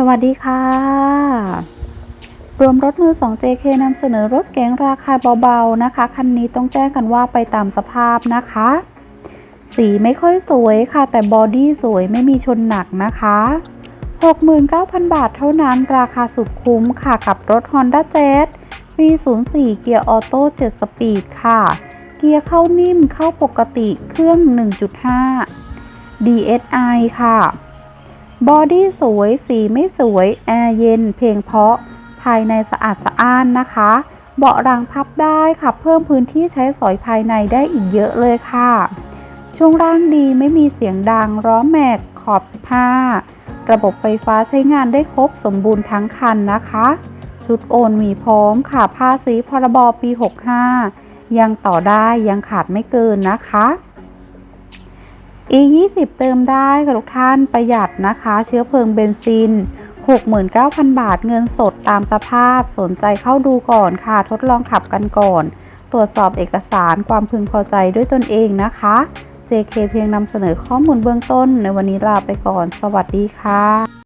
สวัสดีค่ะ รวมรถมือ 2 JK นำเสนอรถเก๋งราคาเบาๆนะคะ คันนี้ต้องแจ้งกันว่าไปตามสภาพนะคะ สีไม่ค่อยสวยค่ะ แต่บอดี้สวยไม่มีชนหนักนะคะ 69,000 บาทเท่านั้นราคาสุดคุ้มค่ะกับรถ Honda Jazz V04 เกียร์ออโต้7สปีดค่ะ เกียร์เข้านิ่มเข้าปกติเครื่อง 1.5 DSI ค่ะ บอดี้สวย สีไม่สวย แอร์เย็น เพลงเพาะ ภายในสะอาดสะอ้านนะคะ เบาะรางพับได้ค่ะ เพิ่มพื้นที่ใช้สอยภายในได้อีกเยอะเลยค่ะ ช่วงล่างดีไม่มีเสียงดังล้อแม็กขอบ 15 ระบบไฟฟ้าใช้งานได้ครบสมบูรณ์ทั้งคันนะคะ ชุดโอนมีพร้อมค่ะ ภาษีพรบปี 65 ยังต่อได้ยังขาดไม่เกินนะคะ e 2 0 เติมได้ค่ะทุกท่านประหยัดนะคะ เชื้อเพลิงเบนซิน 69,000 บาทเงินสดตามสภาพสนใจเข้าดูก่อนค่ะ ทดลองขับกันก่อน ตรวจสอบเอกสารความพึงพอใจด้วยตนเองนะคะ JK เพียงนำเสนอข้อมูลเบื้องต้น ในวันนี้ลาไปก่อน สวัสดีค่ะ